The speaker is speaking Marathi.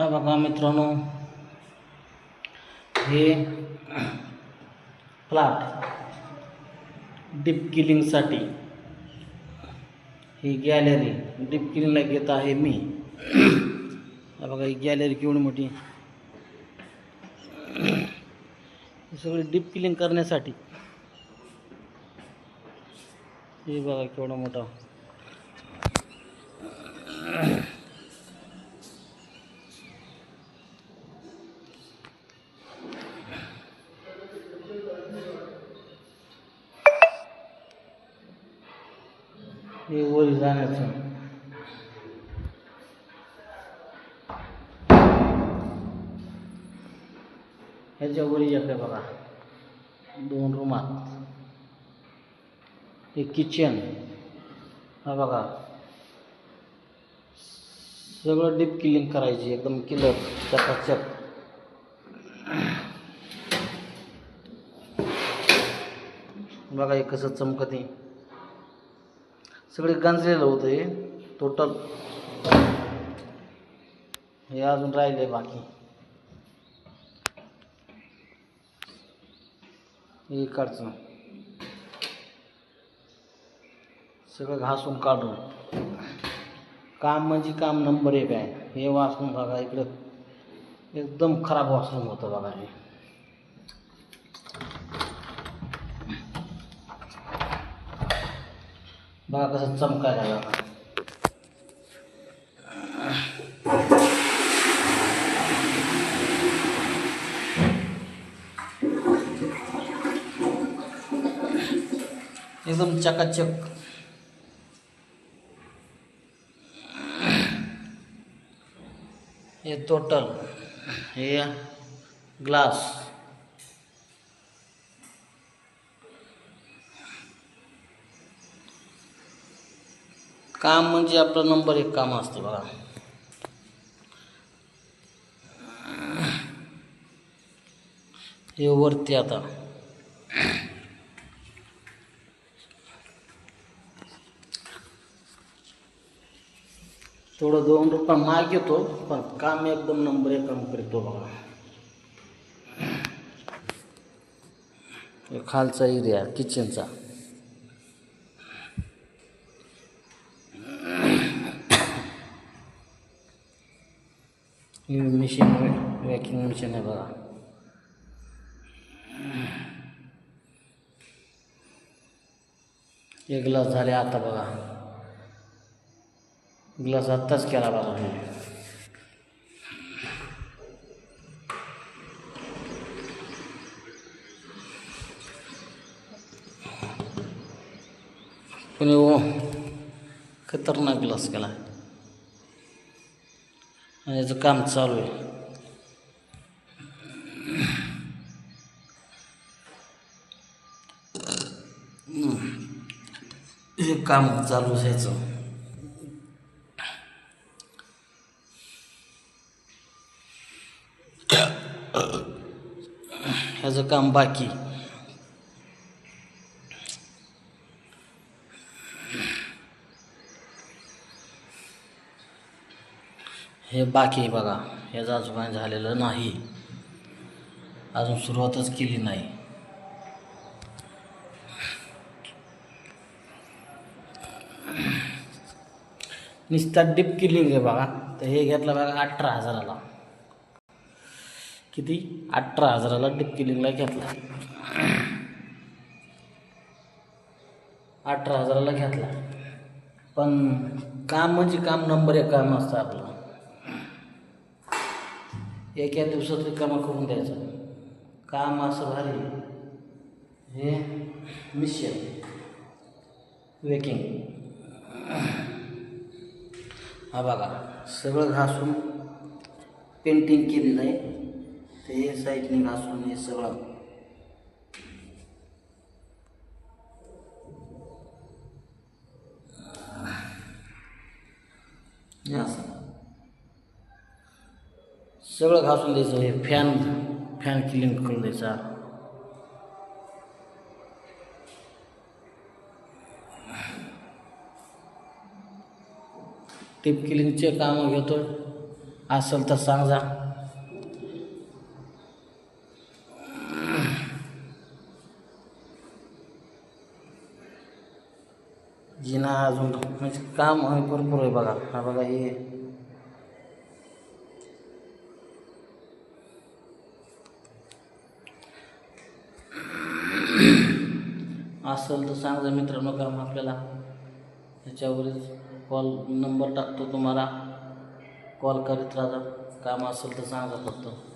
हा बघा मित्रांनो हे प्लाट डीप किलिंगसाठी ही गॅलरी डीप किलिंगला घेत आहे मी. हा बघा ही गॅलरी केवढी मोठी. हे सगळे डीप किलिंग करण्यासाठी. हे बघा केवढा मोठा. हे वर जाण्याचं. ह्याच्या वर एक आहे बघा. दोन रूमात हे किचन हा बघा. सगळं डीप किलिंग करायची एकदम किलर चकाचक. बघा हे कसं चमकत आहे सगळे गंजलेलं होतं हे. टोटल हे अजून राहिले बाकी. हे इकडचं सगळं घासून काढून. काम म्हणजे काम नंबर एक आहे. हे वाचून बघा इकडं. एकदम खराब वॉशरूम होतं बघा हे. बघा कसं चमकायला बघा एकदम चकाचक. हे टोटल हे ग्लास काम म्हणजे आपलं नंबर एक काम असतं बघा. हे वरती आता. थोडं दोन रुपया माग येतो पण काम एकदम नंबर एक काम करतो बघा. खालचा एरिया किचनचा ही वॅकिंग मिशन आहे बघा एक ग्लास झाले आता बघा ग्लास आत्ताच केला बघा मी पण ओ खतरनाक ग्लास केला याचं काम चालू आहे. हे काम चालू असायचं ह्याचं काम बाकी. हे बाकी आहे बघा. याचं अजून काही झालेलं नाही. अजून सुरुवातच केली नाही. निस्ता डीप किलिंग आहे बघा. तर हे घेतलं बघा अठरा हजाराला. किती? अठरा हजाराला डीप किलिंगला घेतला. अठरा हजाराला घेतला. पण काम म्हणजे काम नंबर एक काम असतं आपलं. एका दिवसात रिकामा करून द्यायचं. काम असं भारी. हे मिशन वेकिंग हा बघा सगळं घासून पेंटिंग केलेलं आहे. ते साईडने घासून हे सगळं. हे असं. सगळं घासून द्यायचं हे फॅन फॅन क्लीन करून द्यायचा. टिप क्लिनचे कामं घेतो. असेल तर सांगा. जिना अजून म्हणजे काम आहे भरपूर आहे बघा. हा बघा हे असेल तर सांगा मित्रांनो कारण आपल्याला. ह्याच्यावरच कॉल नंबर टाकतो तुम्हाला. कॉल करीत राहा. काम असेल तर सांगा फक्त.